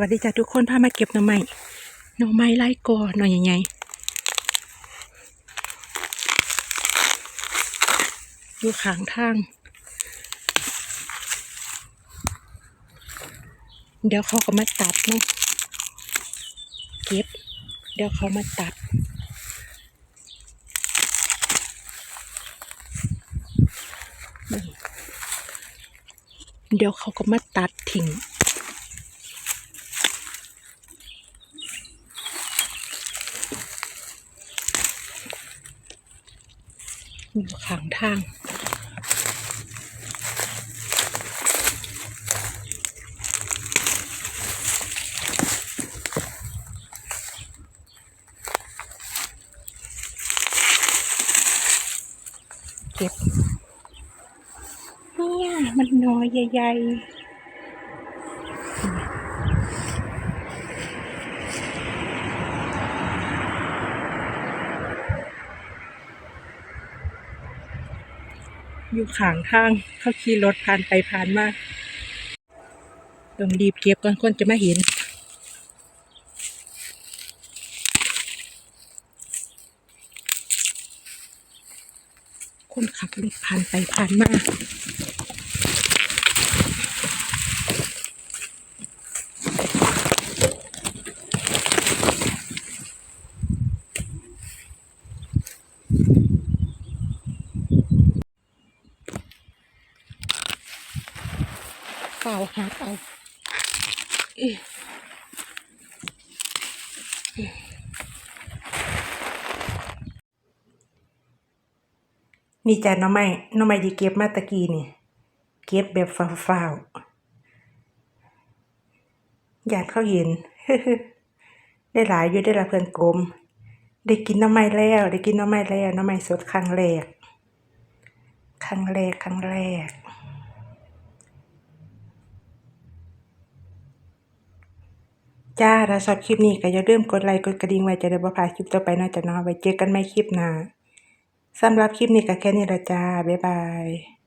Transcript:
สวัสดีจ้ะทุกคนพามาเก็บหน่อไม้หน่อไม้ไล่กอหน่อยใหญ่ๆอยู่ข้างทาง เดี๋ยวเขาก็มาตัดเนาะเก็บ เดี๋ยวเขามาตัดเดี๋ยวเขาก็มาตัดทิ้ง อยู่ข้างทางเก็บเนี่ยมันน้อยใหญ่ๆ อยู่ขางทางเขาขี่รถผ่านไปผ่านมาต้องรีบเก็บก่อนคนจะมาเห็นคนขับรถผ่านไปผ่านมา เฝ้าหาเอานี่จ้ะน้องไม้น้องไม้ที่เก็บมาตะกี้นี่ เก็บแบบฟ้าวๆอยากเข้าเห็น ได้หลายอยู่ได้ละเพื่อนกลม ได้กินน้ำไม้แล้ว ได้กินน้ำไม้แล้วน้ำไม้สดครั้งแรก ครั้งแรกครั้งแรก จ้าถ้าชอบคลิปนี้ก็อย่าลืมกดไลค์กดกระดิ่งไว้จะได้บ่พลาดคลิปต่อไปนาะจ้ะเนาะไว้เจอกันใหม่คลิปหน้าสำหรับคลิปนี้ก็แค่นี้ละจ้า บ๊ายบาย